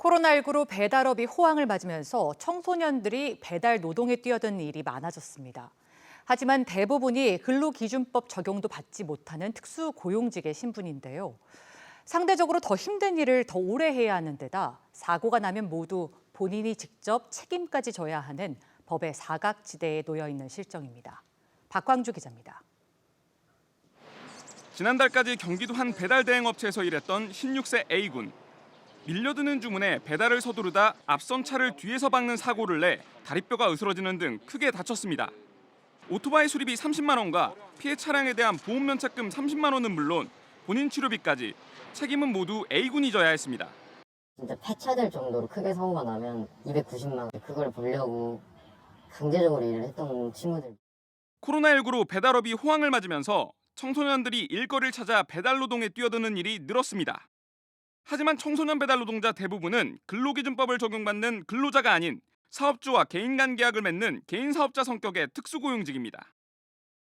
코로나19로 배달업이 호황을 맞으면서 청소년들이 배달 노동에 뛰어드는 일이 많아졌습니다. 하지만 대부분이 근로기준법 적용도 받지 못하는 특수 고용직의 신분인데요. 상대적으로 더 힘든 일을 더 오래 해야 하는 데다 사고가 나면 모두 본인이 직접 책임까지 져야 하는 법의 사각지대에 놓여 있는 실정입니다. 박광주 기자입니다. 지난달까지 경기도 한 배달 대행 업체에서 일했던 16세 A군. 밀려드는 주문에 배달을 서두르다 앞선 차를 뒤에서 박는 사고를 내 다리뼈가 으스러지는 등 크게 다쳤습니다. 오토바이 수리비 30만 원과 피해 차량에 대한 보험 면책금 30만 원은 물론 본인 치료비까지 책임은 모두 A군이 져야 했습니다. 진짜 폐차될 정도로 크게 사고가 나면 290만 원 그걸 보려고 강제적으로 일을 했던 친구들 코로나19로 배달업이 호황을 맞으면서 청소년들이 일거리를 찾아 배달 노동에 뛰어드는 일이 늘었습니다. 하지만 청소년 배달 노동자 대부분은 근로기준법을 적용받는 근로자가 아닌 사업주와 개인 간 계약을 맺는 개인 사업자 성격의 특수고용직입니다.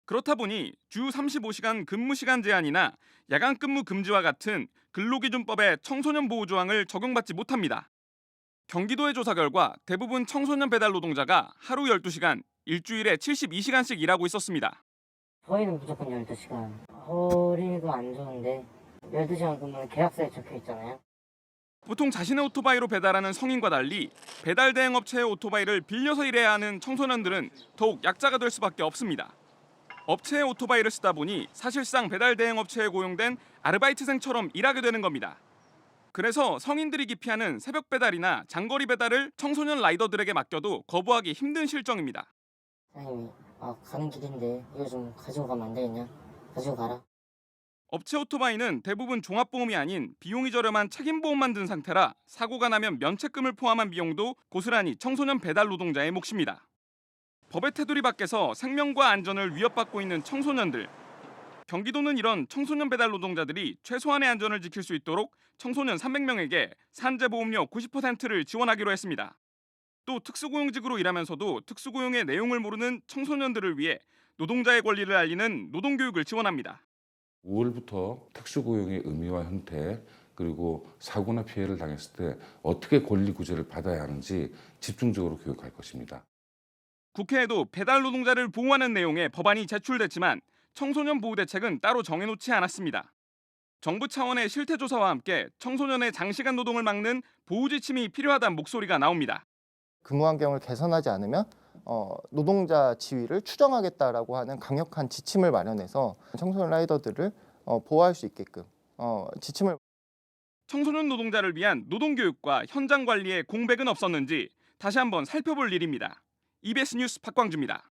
그렇다 보니 주 35시간 근무 시간 제한이나 야간 근무 금지와 같은 근로기준법의 청소년 보호 조항을 적용받지 못합니다. 경기도의 조사 결과 대부분 청소년 배달 노동자가 하루 12시간, 일주일에 72시간씩 일하고 있었습니다. 저희는 무조건 12시간 허리도 안 좋은데 12시간 근무는 계약서에 적혀 있잖아요 보통 자신의 오토바이로 배달하는 성인과 달리 배달 대행 업체의 오토바이를 빌려서 일해야 하는 청소년들은 더욱 약자가 될 수밖에 없습니다. 업체의 오토바이를 쓰다 보니 사실상 배달 대행 업체에 고용된 아르바이트생처럼 일하게 되는 겁니다. 그래서 성인들이 기피하는 새벽 배달이나 장거리 배달을 청소년 라이더들에게 맡겨도 거부하기 힘든 실정입니다. 사장님이 아 가는 길인데 이거 좀 가지고 가면 안 되겠냐 가지고 가라 업체 오토바이는 대부분 종합보험이 아닌 비용이 저렴한 책임보험만 든 상태라 사고가 나면 면책금을 포함한 비용도 고스란히 청소년 배달 노동자의 몫입니다. 법의 테두리 밖에서 생명과 안전을 위협받고 있는 청소년들. 경기도는 이런 청소년 배달 노동자들이 최소한의 안전을 지킬 수 있도록 청소년 300명에게 산재보험료 90%를 지원하기로 했습니다. 또 특수고용직으로 일하면서도 특수고용의 내용을 모르는 청소년들을 위해 노동자의 권리를 알리는 노동교육을 지원합니다. 5월부터 특수고용의 의미와 형태 그리고 사고나 피해를 당했을 때 어떻게 권리 구제를 받아야 하는지 집중적으로 교육할 것입니다. 국회에도 배달 노동자를 보호하는 내용의 법안이 제출됐지만 청소년 보호 대책은 따로 정해놓지 않았습니다. 정부 차원의 실태 조사와 함께 청소년의 장시간 노동을 막는 보호 지침이 필요하다는 목소리가 나옵니다. 근무 환경을 개선하지 않으면 어, 노동자 지위를 추정하겠다라고 하는 강력한 지침을 마련해서 청소년 라이더들을 어, 보호할 수 있게끔 어, 지침을 청소년 노동자를 위한 노동 교육과 현장 관리에 공백은 없었는지 다시 한번 살펴볼 일입니다. EBS 뉴스 박광주입니다.